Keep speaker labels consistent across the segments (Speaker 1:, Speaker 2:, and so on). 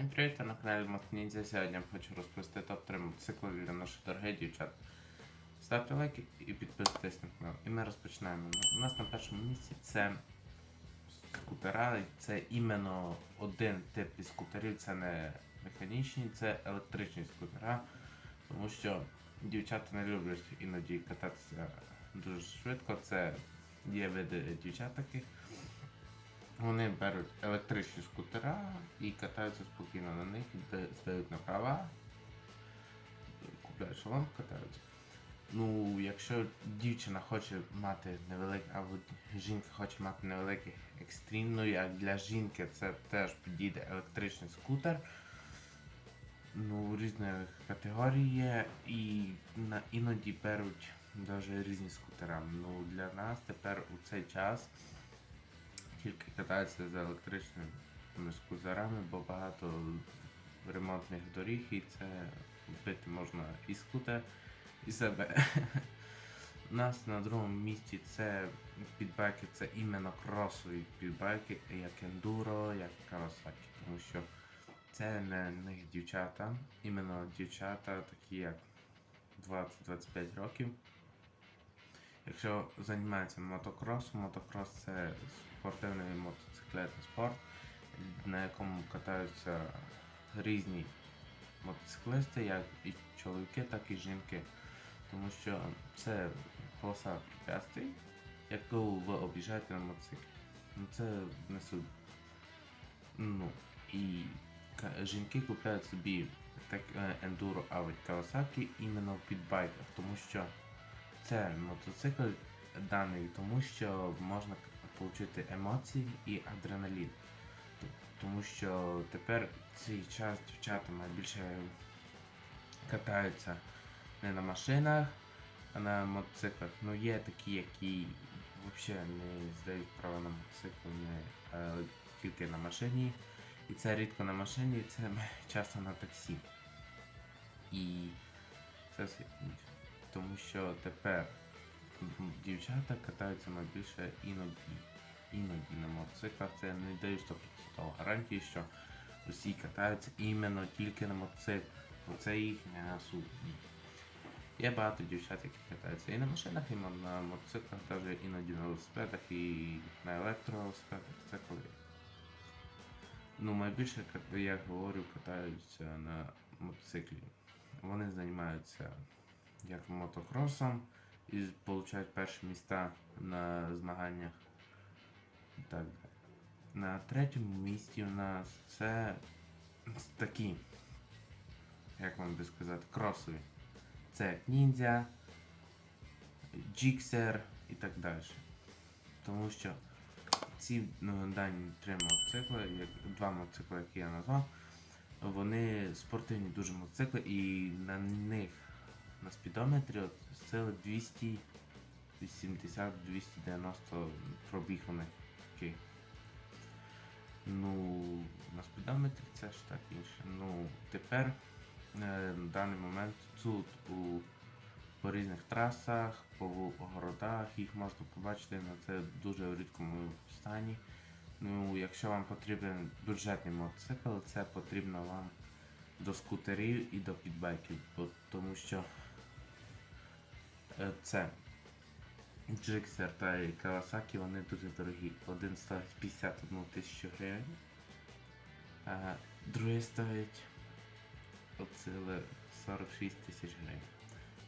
Speaker 1: Всім привіт, на каналі Мотоніндзя. Сьогодні я хочу розповісти топ-3 мотоцикли для наших дорогих дівчат. Ставте лайки і підписуйтесь на канал. І ми розпочинаємо. У нас на першому місці це скутера. Це іменно один тип із скутерів, це не механічні, це електричні скутера. Тому що дівчата не люблять іноді кататися дуже швидко. Це є види дівчат таких. Вони беруть електричні скутера і катаються спокійно на них, здають на права, купляють шолом, катаються. Ну, якщо дівчина хоче мати невеликий, або жінка хоче мати невеликий екстрім, ну як для жінки це теж підійде електричний скутер. Ну, різних категорій є і на, іноді беруть навіть різні скутера. Ну, для нас тепер у цей час тільки катаються з електричними скузерами, бо багато ремонтних доріг і це вбити можна і скутер, і себе. У нас на другому місці це підбайки, це іменно кросові підбайки, як ендуро, як Kawasaki, тому що це не них дівчата, іменно дівчата, такі як 20-25 років. Якщо займається мотокросом, мотокрос це спортивний мотоциклетний спорт, на якому катаються різні мотоциклисти, як і чоловіки, так і жінки. Тому що це полоса препятствий, яку ви об'їжджаєте на мотоциклі. Ну, Це несуть. Ну, і жінки купляють собі так е, ендуро або Kawasaki іменно в підбайках, тому що це мотоцикл даний, тому що можна отримати емоції і адреналін. Тому що тепер цей час дівчата найбільше катаються не на машинах, а на мотоциклах. Ну є такі, які взагалі не здають права на мотоцикл, не, тільки на машині. І це рідко на машині, це часто на таксі. І це все. Тому що тепер дівчата катаються найбільше іноді. Іноді на мотоциклах. Це не даю 100% гарантії, що усі катаються іменно тільки на мотоциклах. Бо це їхня суть. Є багато дівчат, які катаються і на машинах, і на- мотоциклах, навіть іноді на велосипедах, і на електровелосипедах. Це коли. Ну, найбільше, кат- я говорю, катаються на мотоциклі. Вони займаються як мотокросом і получають перші міста на змаганнях. Так. На третьому місці у нас це такі, як вам би сказати, кросові. Це ніндзя, джіксер і так далі. Тому що ці ну, дані три мотоцикли, як два мотоцикли, які я назвав, вони спортивні дуже мотоцикли і на них на спідометрі от сили 280-290 пробіг у такий. Ну, на спідометрі це ж так інше. Ну, тепер е, на даний момент тут у по різних трасах, по городах їх можна побачити на це дуже рідкому стані. Ну, якщо вам потрібен бюджетний мотоцикл, це потрібно вам до скутерів і до підбайків, тому що це Джиксер та і Kawasaki, вони дуже дорогі. Один стоїть 51 тисячу гривень, а другий стоїть от 46 тисяч гривень.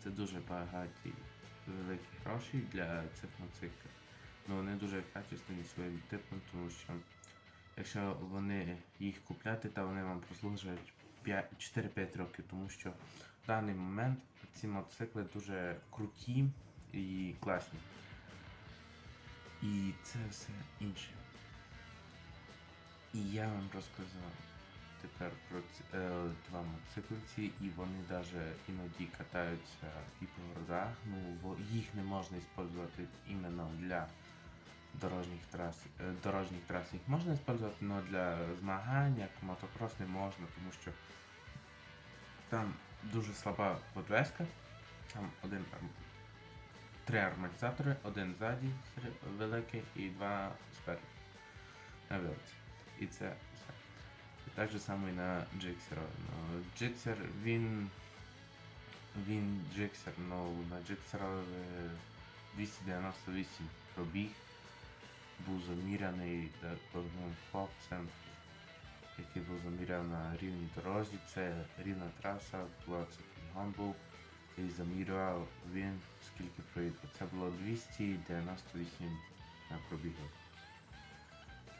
Speaker 1: Це дуже багаті великі гроші для цих мотоциклів. Ну вони дуже качественні своїм типом, тому що якщо вони їх купляти, то вони вам прослужать 4-5 років, тому що в даний момент ці мотоцикли дуже круті і класні. І це все інше. І я вам розказав тепер про ці, е, два мотоциклиці, і вони навіть іноді катаються і по городах. Ну, бо їх не можна використовувати іменно для дорожніх трас. Е, дорожніх трас їх можна використовувати, але для змагань, як мотокрос не можна, тому що там дуже слаба подвеска, там один три арматизатори, один ззаді великий і два спереду на вилці. І це все. І так же само і на Джиксера. Ну, Джиксер, він. Він Джиксер, ну на Джиксера е, 298 пробіг. Був заміряний та- одним хлопцем, який був заміряв на рівній дорозі. Це рівна траса, була це був. І замірював він скільки проїхав. Це було 298 на пробігу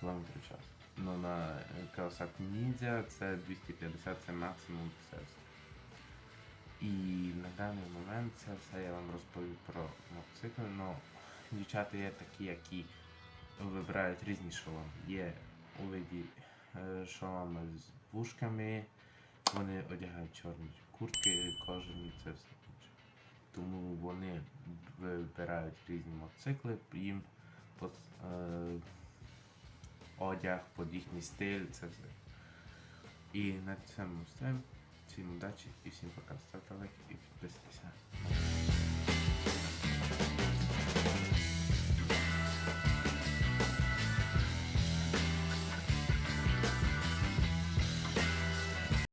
Speaker 1: кілометрів час. Ну на Kawasaki Ninja це 250 це максимум все. І на даний момент це все я вам розповів про мотоцикли. Ну, дівчата є такі, які вибирають різні шоломи. Є у виді е, шоломи з вушками, вони одягають чорні куртки, кожані, це все. Тому вони вибирають різні мотоцикли, їм под, е, одяг, під їхній стиль, це все. І на цьому все. Всім удачі і всім пока. Ставте лайки і підписуйтесь.